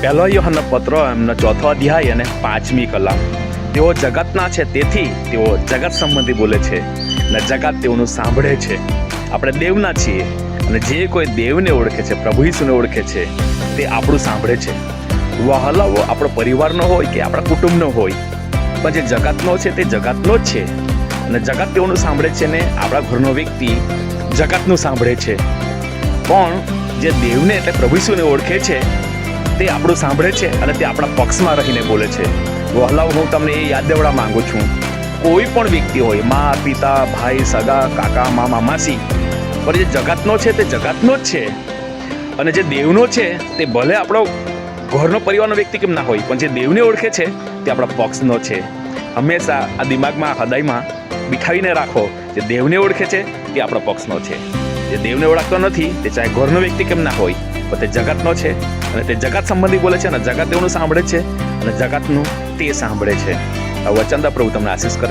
પહેલો યોહાનનો પત્ર એમનો ચોથો અધ્યાય અને પાંચમી કલા. તેઓ જગતના છે, તેથી તેઓ જગત સંબંધી બોલે છે અને જગત તેઓનું સાંભળે છે. આપણે દેવના છીએ અને જે કોઈ દેવને ઓળખે છે, પ્રભુ ઈસુને ઓળખે છે, તે આપણું સાંભળે છે. વહલવો આપણો પરિવારનો હોય કે આપણા કુટુંબનો હોય, પણ જે જગતનો છે, તે જગતનો જ છે. અને જગત તેઓનું સાંભળે છે ને આપણા ઘરનો વ્યક્તિ જગતનું સાંભળે છે. પણ જે દેવને એટલે પ્રભુ ઈસુને ઓળખે છે તે આપણું સાંભળે છે અને તે આપણા પક્ષમાં રહીને બોલે છે. વહલાઓ, હું તમને એ યાદ દેવડા માંગુ છું. કોઈ પણ વ્યક્તિ હોય, મા, પિતા, ભાઈ, સગા, કાકા મામા માસી, પણ જે જગતનો છે તે જગતનો જ છે. અને જે દેવનો છે તે ભલે આપણો ઘરનો પરિવારનો વ્યક્તિ કેમ ના હોય, પણ જે દેવને ઓળખે છે તે આપણા પક્ષનો છે. હંમેશા આ દિમાગમાં હૃદયમાં બિઠાવીને રાખો, જે દેવને ઓળખે છે તે આપણા પક્ષનો છે. જે દેવને ઓળખતો નથી, તે ચાહે ઘરનો વ્યક્તિ કેમ ના હોય તે જગતનો છે અને તે જગત સંબંધી બોલે છે અને જગત દેવનું સાંભળે છે અને જગતનું તે સાંભળે છે. વચનદા પ્રભુ તમને આશીષ કરે.